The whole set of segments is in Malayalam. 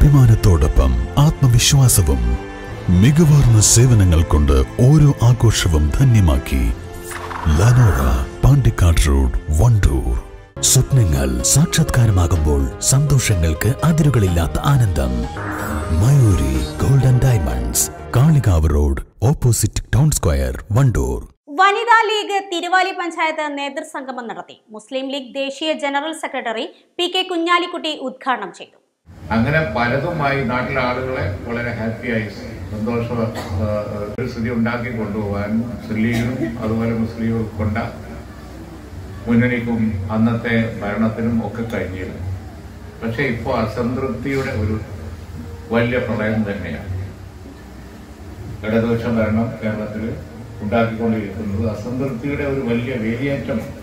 അഭിമാനത്തോടൊപ്പം ആത്മവിശ്വാസവും മികവാർന്ന സേവനങ്ങൾ കൊണ്ട് ഓരോ ആഘോഷവും ധന്യമാക്കി ലനോറ പാണ്ടിക്കാട് റോഡ് വണ്ടൂർ. സ്വപ്നങ്ങൾ സാക്ഷാത്കാരമാകുമ്പോൾ സന്തോഷങ്ങൾക്ക് അതിരുകളില്ലാത്ത ആനന്ദം. Mayuri golden diamonds Kalikavu road opposite town square Wandoor. Vanitha League Thiruvali panchayat നേതൃസംഗമം നടത്തി. മുസ്ലിം ലീഗ് ദേശീയ general secretary P K Kunhalikutty ഉദ്ഘാടനം ചെയ്തു. അങ്ങനെ പലതുമായി നാട്ടിലെ ആളുകളെ വളരെ ഹാപ്പിയായി സന്തോഷ സ്ഥിതി ഉണ്ടാക്കി കൊണ്ടുപോകാൻ മുസ്ലിം അതുപോലെ മുസ്ലിം കൊണ്ട മുന്നണിക്കും അന്നത്തെ ഭരണത്തിനും ഒക്കെ കഴിഞ്ഞിരുന്നു. പക്ഷെ ഇപ്പോൾ അസംതൃപ്തിയുടെ ഒരു വലിയ പ്രളയം തന്നെയാണ്. ഇടതുപക്ഷ ഭരണം കേരളത്തിൽ ഉണ്ടാക്കിക്കൊണ്ടിരിക്കുന്നത് അസംതൃപ്തിയുടെ ഒരു വലിയ വേലിയേറ്റമാണ്.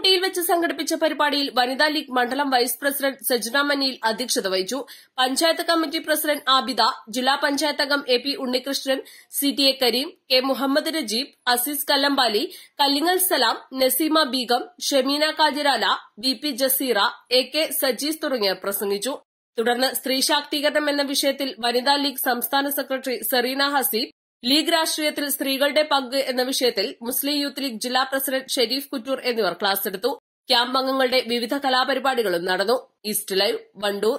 മിനി ഊട്ടിയിൽ വെച്ച് സംഘടിപ്പിച്ച പരിപാടിയിൽ വനിതാ ലീഗ് മണ്ഡലം വൈസ് പ്രസിഡന്റ് സജ്ന മനിയിൽ അധ്യക്ഷത വഹിച്ചു. പഞ്ചായത്ത് കമ്മിറ്റി പ്രസിഡന്റ് ആബിദ ജില്ലാ പഞ്ചായത്ത് അംഗം A P Unnikrishnan C T A Kareem K Muhammad Najeeb Azeez Kallambali Kallingal Salam Naseema Begum Shameena Kajirala V P Jaseera A K Sajees തുടങ്ങിയവർ പ്രസംഗിച്ചു. തുടർന്ന് സ്ത്രീ ശാക്തീകരണം എന്ന വിഷയത്തിൽ വനിതാ ലീഗ് സംസ്ഥാന സെക്രട്ടറി സെറീന ഹസീബ് ലീഗ് രാഷ്ട്രീയത്തിൽ സ്ത്രീകളുടെ പങ്ക് എന്ന വിഷയത്തിൽ മുസ്ലിം യൂത്ത് ലീഗ് ജില്ലാ പ്രസിഡന്റ് ഷെരീഫ് കുറ്റൂർ എന്നിവർ ക്ലാസ് എടുത്തു. ക്യാമ്പ് അംഗങ്ങളുടെ വിവിധ കലാപരിപാടികളും നടന്നു. East live Wandoor